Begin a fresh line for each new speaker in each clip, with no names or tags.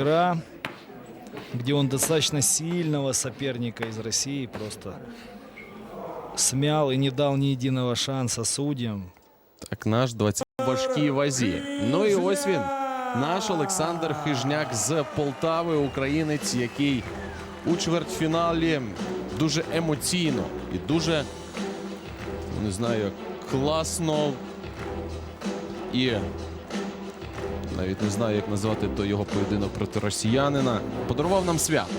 игра, где он достаточно сильного соперника из России просто смял и не дал ни единого шанса судьям.
Так, наш 20 в важкій вазі. Ну і ось наш Олександр Хижняк з Полтави, українець, який у чвертьфіналі дуже емоційно і дуже не знаю, класно і навіть не знаю, як назвати то його поєдинок проти росіянина. Подарував нам свято.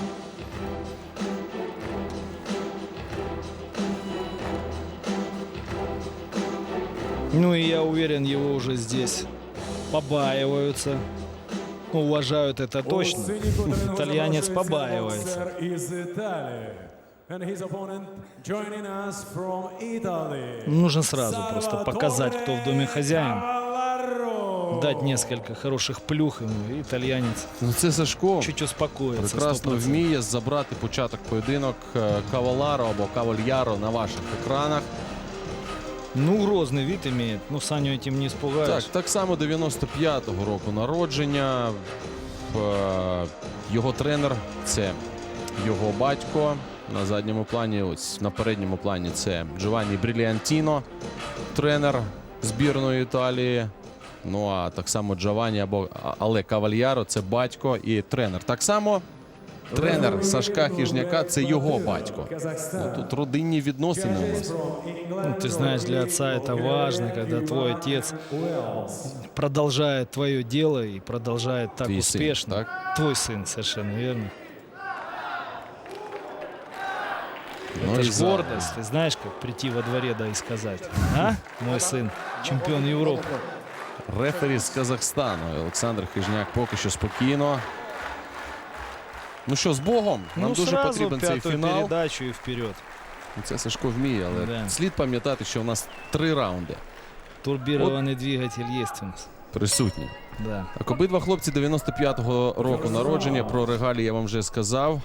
Ну и я уверен, его уже здесь побаиваются. Ну, уважают это точно. Итальянец побаивается. Нужно сразу просто показать, кто в доме хозяин. Дать несколько хороших плюх ему, и итальянец
Ну це Сашко.
чуть успокоится.
Прекрасно
100%.
вміє забрати початок поєдинок е, Каваларо або Кавальяро на ваших екранах.
Ну, грозный вид имеет. Ну, Саню этим не испугаешь.
Так, так само 95-го року народження. Е, Його тренер це його батько. На задньому плані, ось на передньому плані це Джованні Бріліантіно, тренер збірної Італії. Ну а так само Джованні або А- Але Кавальяро це батько і тренер. Так само тренер Сашка Хижняка це його батько. Ну, тут родинні відносини у нас.
Ну, ты знаешь, для отца это важно, когда твой отец продолжает твое дело и продолжает так
Твій син,
успешно.
так?
Твой сын, совершенно верно.
Ну,
это
і
ж
за-
гордость. Ты знаешь, как прийти во дворе, да и сказать. А, мой сын, чемпион Европы.
Рефері з Казахстану. Олександр Хижняк поки що спокійно. Ну що, з Богом? Нам
ну,
дуже потрібен цей фінал.
передачу и вперед.
Це Сашко вміє, але
Да.
слід пам'ятати, що у нас три раунди
Турбированный двигатель есть у нас.
присутні.
Да.
Так, обидва хлопці 95-го року народження. Про регалії я вам вже сказав.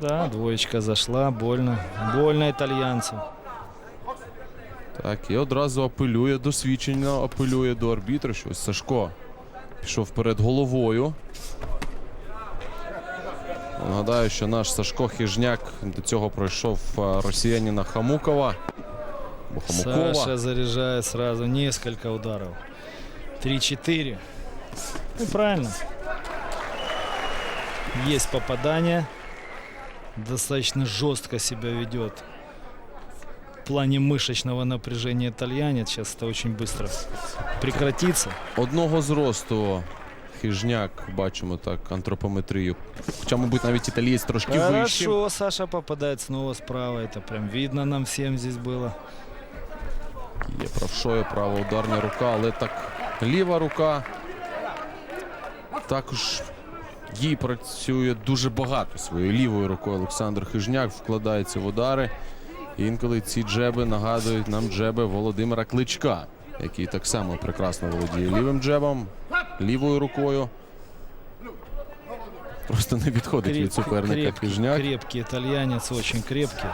Да, двоечка зашла, больно. Больно итальянцу.
Так, і одразу апелює досвідчено, апелює до арбітра. Що Сашко пішов вперед головою. Нагадаю, що наш Сашко Хижняк до цього пройшов росіянина Хамукова. Хамукова.
Саша заряжает сразу несколько ударов. 3-4. Ну, правильно. Есть попадание. Достаточно жестко себя ведет В плане мышечного напряжения итальянец. Сейчас это очень быстро прекратится.
Одного зросту Хижняк, бачимо так, антропометрію. Хоча, мабуть, навіть італієць трошки вищий.
Хорошо, Саша попадает снова справа. Это прям видно нам всем здесь было.
Є правшою, права ударна рука, але так ліва рука. Також їй працює дуже багато своєю лівою рукою. Олександр Хижняк вкладається в удари. І інколи ці джеби нагадують нам джеби Володимира Кличка, який так само прекрасно володіє лівим джебом, лівою рукою. Просто не відходить від суперника
крепкий,
Хижняк.
крепкий итальянец, очень крепкий.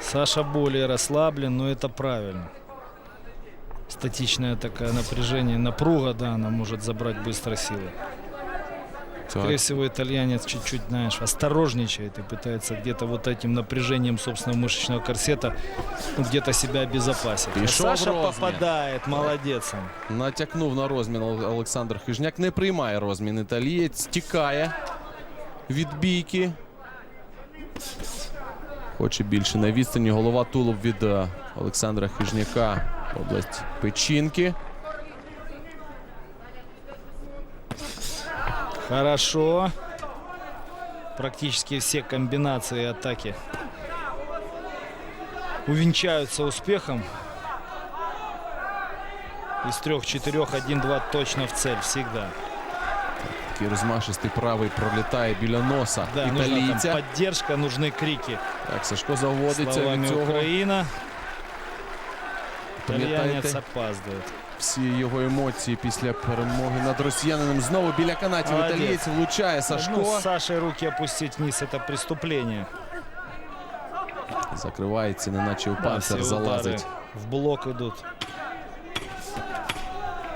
Саша более расслаблен, но это правильно. Статичное такое напряжение, напруга, да, она может забрать быстро силы. Скорее
Так.
всего, итальянец чуть-чуть, знаешь, осторожничает и пытается где-то вот этим напряжением собственного мышечного корсета ну, где-то себя обезопасить. А
Пішов
Саша
розмін.
попадает, молодец он.
Натякнув на розмін Ол- Олександр Хижняк. Не приймає розмін італієць. Тікає від бійки. Хоче більше на відстані. Голова тулуб від е, Олександра Хижняка. Область печінки.
Хорошо. Практически все комбинации атаки увенчаются успехом. Из трех-четырех один-два точно в цель всегда.
Такий розмашистий правий пролітає біля носа
Да, нужна там
італійця.
поддержка, нужны крики.
Так, Сашко заводиться
Словами
від цього.
Украина.
Пам'ятаєте?
Итальянец опаздывает.
Всі його емоції після перемоги над росіянином. Знову біля канатів італієць влучає
Ну,
Сашко.
с Сашей руки опустить вниз это преступление.
Закривається, неначе у панцир
удары
залазить.
в блок идут.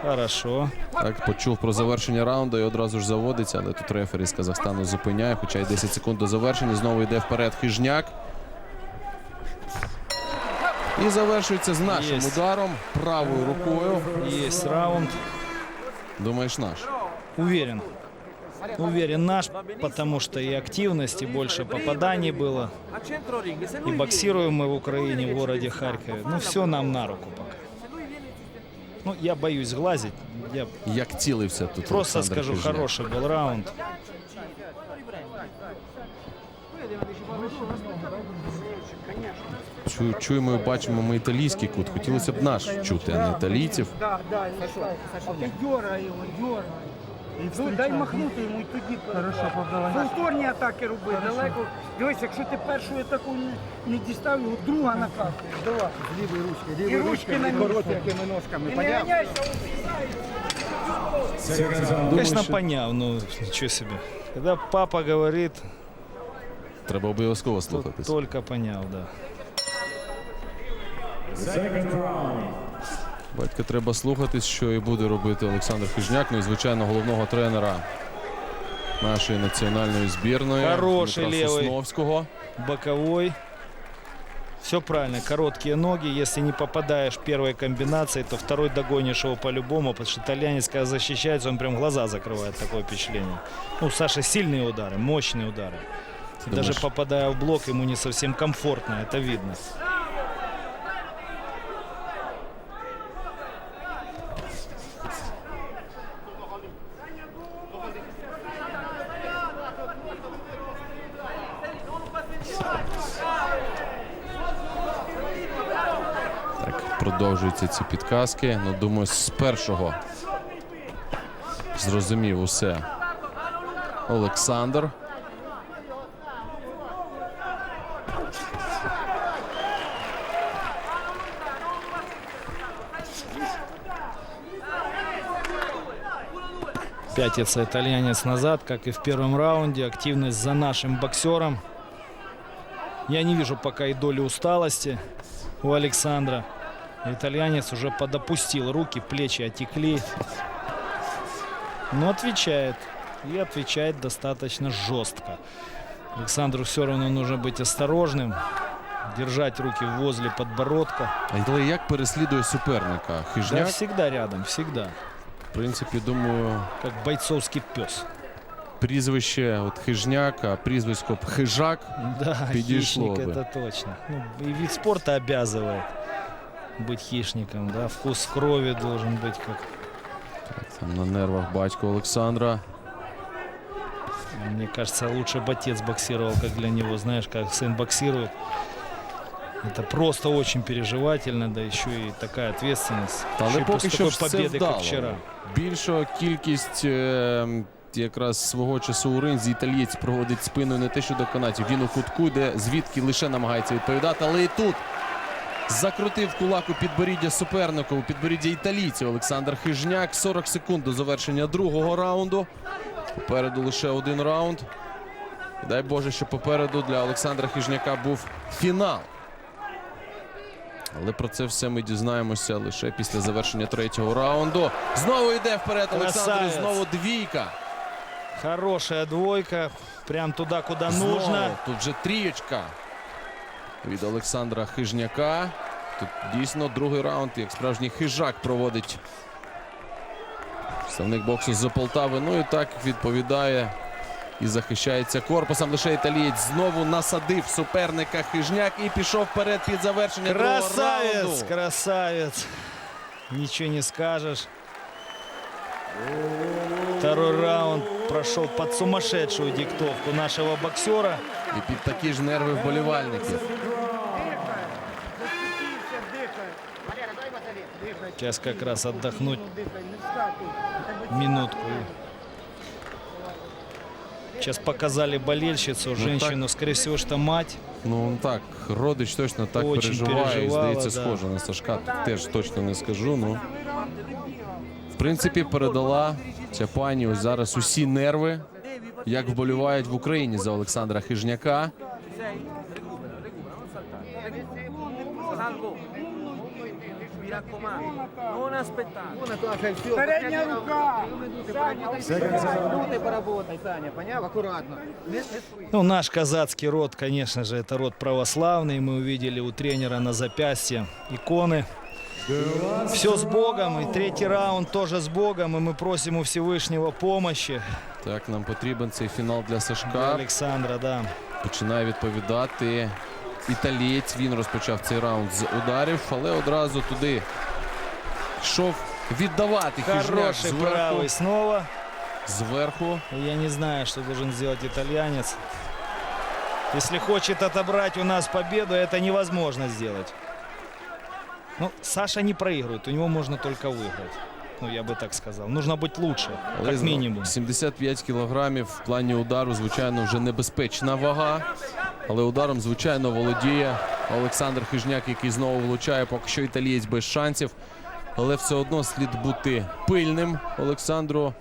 Хорошо.
Так, почув про завершення раунду і одразу ж заводиться, але тут рефері з Казахстану зупиняє, хоча й 10 секунд до завершення. Знову йде вперед хижняк. І завершується з нашим
Єсть.
ударом правою рукою.
Есть раунд.
Думаєш, наш?
Уверен. Уверен наш, потому что и активности, больше попаданий было. И боксируем мы в Украине, в городе Харькове. Ну, все нам на руку пока. Ну, я боюсь глазить. Я
Як цілився тут
просто
Олександр
скажу,
Хижняк.
хороший был раунд.
Чу- Чуємо і бачимо ми італійський кут. Хотілося б наш чути, а не італійців.
Ну, дай махнути йому і тоді. Хорошо, Повторні атаки роби, далеко. Дивись, якщо ти першу атаку не, не дістав, його друга накапуєш. Давай.
Лівою ручкою,
І
лівою
ручки
ручкою,
на
і
місці.
короткими ножками.
І не
Поняв?
ганяйся.
Конечно, понял, ну, ничего себе. Когда папа говорит,
Треба обов'язково слухатись.
только понял, да.
Second round.
Батька треба слухатись, що і буде робити Олександр Хижняк. Ну і звичайно головного тренера нашої національної збірної
Хороший
Дмитра
лівий.
Сосновського.
боковой. Все правильно, короткие ноги. Если не попадаешь первой комбинацией, то второй догонишь его по-любому, потому что итальянец, когда защищается, он прям глаза закрывает, такое впечатление. Ну, у Саши сильные удары, мощные удары. И
думаешь-
даже попадая в блок, ему не совсем комфортно, это видно.
Продовжуються ці підказки. Ну, думаю, з першого зрозумів усе. Олександр.
Пятится итальянец назад, как и в первом раунде. Активность за нашим боксером. Я не вижу пока и доли усталости у Александра. Итальянец уже подопустил руки, плечи отекли. Но отвечает. И отвечает достаточно жестко. Александру все равно нужно быть осторожным. Держать руки возле подбородка.
Але як переслідує суперника?
Да,
Хижняк,
всегда рядом, всегда.
в принципі, думаю,
Как бойцовский пес.
прізвище от Хижняк, а прізвисько б Хижак.
Да,
Підійшло
хищник
би.
это точно. Ну, и вид спорта обязывает быть хищником, да. Вкус крови должен быть как.
Там на нервах батько Олександра.
Мне кажется, лучше бы отец боксировал, как для него. Знаешь, как сын боксирует. Это просто очень переживательно, да еще и такая ответственность.
Та
Еще
але
и
поки
после
що
такой
ж все
победы, как
вдало.
вчера.
Більша кількість е, якраз свого часу у ринзі італієць проводить спиною не те, що до канатів. Він у кутку, де звідки лише намагається відповідати. Але і тут закрутив кулак у підборіддя супернику, у підборіддя італійців Олександр Хижняк. 40 секунд до завершення другого раунду. Попереду лише один раунд. Дай Боже, що попереду для Олександра Хижняка був фінал. Але про це все ми дізнаємося лише після завершення третього раунду. Знову йде вперед Олександр. Знову двійка.
Хорошая двойка. Прям куда
Знову.
нужно.
Тут вже трієчка від Олександра Хижняка. Тут дійсно другий раунд, як справжній хижак проводить представник боксу з Полтави. Ну і так відповідає і захищається корпусом. Лише італієць знову насадив суперника Хижняк і пішов вперед під завершення другого
Красавец,
раунду.
красавец. Ничего не скажешь. Второй раунд прошел под сумасшедшую диктовку нашего боксера.
І під такі ж нерви вболівальників.
Сейчас как раз отдохнуть минутку. Сейчас показали болельщицу, женщину, скорее всего, что мать.
Ну так, родич точно так
Очень
переживає. і, Здається,
да.
схоже на Сашка. Теж точно не скажу. Ну в принципі, передала ця пані ось зараз усі нерви, як вболівають в Україні за Олександра Хижняка.
Передня рука!
Ну, наш казацький род, конечно же, это род православный. Мы увидели у тренера на запястье иконы Все с Богом. И третий раунд тоже с Богом. И мы просим у Всевышнего помощи.
Так, нам потрібен цей фінал для
Для
Сашка.
Александра, да.
Починає відповідати італієць. Він розпочав цей раунд з ударів, але одразу туди йшов віддавати хижняк
Хороший
зверху.
правый снова.
зверху.
Я не знаю, что должен сделать итальянец. Если хочет отобрать у нас победу, это невозможно сделать. Ну, Саша не проигрывает, у него можно только выиграть. Ну, я бы так сказал. Нужно быть лучше,
Але
как минимум.
75 кілограмів в плані удару, звичайно, вже небезпечна вага. Але ударом, звичайно, володіє Олександр Хижняк, який знову влучає. Поки що італієць без шансів. Але все одно слід бути пильним Олександру.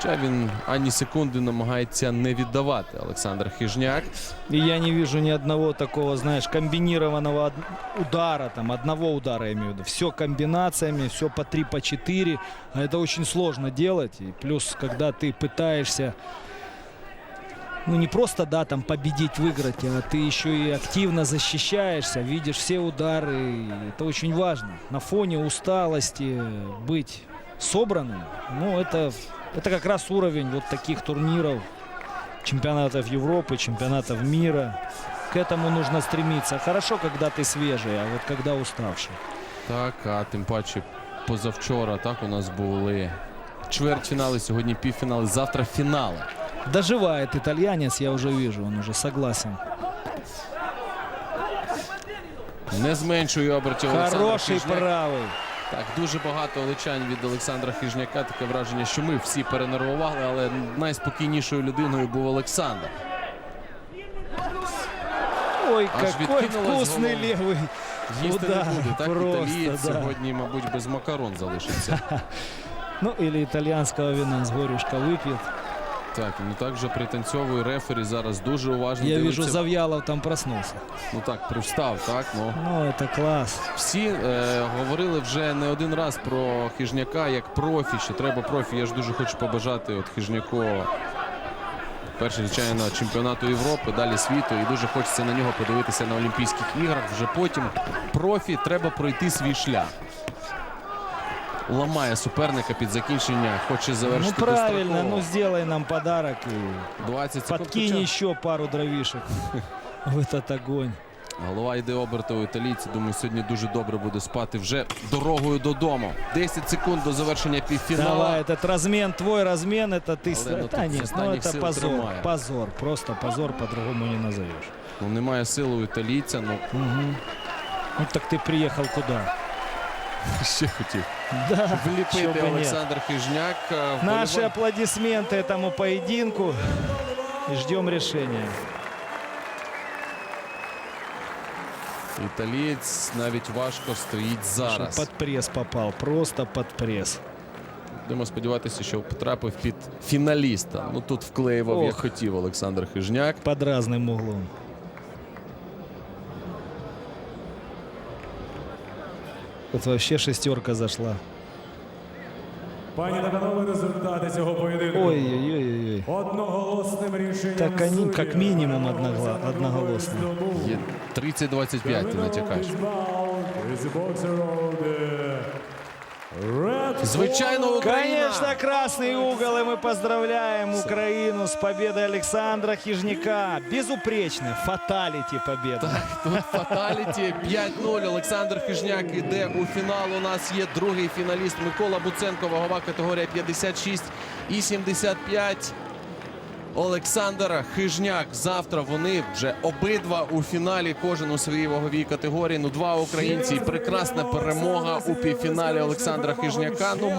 Хоча він ані секунди намагається не віддавати Олександр Хижняк.
И я не вижу ни одного такого, знаешь, комбинированного од- удара, там, одного удара, я имею в виду. Все комбинациями, все по три, по четыре. А это очень сложно делать. И плюс, когда ты пытаешься, ну, не просто, да, там, победить, выиграть, а ты еще и активно защищаешься, видишь все удары. И это очень важно. На фоне усталости быть собранным, ну, это, это как раз уровень вот таких турниров чемпионатов Европы, чемпионатов мира. К этому нужно стремиться. Хорошо, когда ты свежий, а вот когда уставший.
Так, а тим паче позавчора так у нас були чвертьфінали, сьогодні півфінали, завтра фінали.
Доживает итальянец, я уже вижу, он уже согласен.
Не зменшує обертів Олександр
Хороший
Хижняк.
правый.
Так, дуже багато влучань від Олександра Хижняка. Таке враження, що ми всі перенервували, але найспокійнішою людиною був Олександр.
Ой,
Аж
какой
відкинулась
вкусный
голова.
левый.
Їсти
Удар,
не буде. Так,
просто,
італієць
да.
сьогодні, мабуть, без макарон залишиться.
Ну, или итальянского вина с горюшка выпьет.
Так, ну так вже пританцьовує рефері. Зараз дуже уважно
Я
дивиться.
вижу, Завьялов там проснулся.
Ну так, привстав, так. Ну.
Ну, это класс.
Всі е, говорили вже не один раз про хижняка як профі, що треба профі. Я ж дуже хочу побажати от хижняку. Перше, звичайно, чемпіонату Європи, далі світу. І дуже хочеться на нього подивитися на Олімпійських іграх. Вже потім профі треба пройти свій шлях Ламає суперника під закінчення, хоче
Ну,
завершити
правильно,
достроково.
ну сделай нам подарок и
20 секунд.
подкинь
Хоча
еще пару дровишек в этот огонь.
Голова йде оберту у італійці. Думаю, сьогодні дуже добре буде спати вже дорогою додому. 10 секунд до завершення півфіналу.
Давай, этот размен, твой размен, это ты...
Але, ну,
Да
тут з
нет, ну
останніх
это
сил
позор,
тримає.
позор, просто позор, по-другому не назовешь.
Ну, немає сили у італійця, ну
Ну так ты приехал куда?
ще хотів.
Да, чё
Вліпити
бы нет.
Олександр Хижняк. е, в
Наши
болівар-
аплодисменты этому поединку. И ждем решения.
Італієць навіть важко стоїть
Что
зараз.
Под пресс попал, просто под пресс.
Будемо сподіватися, що потрапив під фіналіста. Ну тут вклеював, як
Ох.
хотів Олександр Хижняк.
Под разным углом. Тут вообще шестерка зашла.
Пані та панове, результати цього поєдинку.
Ой-ой-ой.
Одноголосним рішенням
Так они как минимум одногла- одноголосно.
30-25 ти натякаєш. Звичайно, Україна!
Конечно, красный угол, и мы поздравляем Украину с победой Александра Хижняка. Безупречный, фаталити победа.
Тут фаталіті 5-0. Олександр Хижняк іде у фінал. У нас є другий фіналіст Микола Буценко. Вагова категорія 56 і 75. Олександр Хижняк. Завтра вони вже обидва у фіналі. Кожен у своїй ваговій категорії. Ну, два українці. І прекрасна перемога у півфіналі Олександра Хижняка. Ну,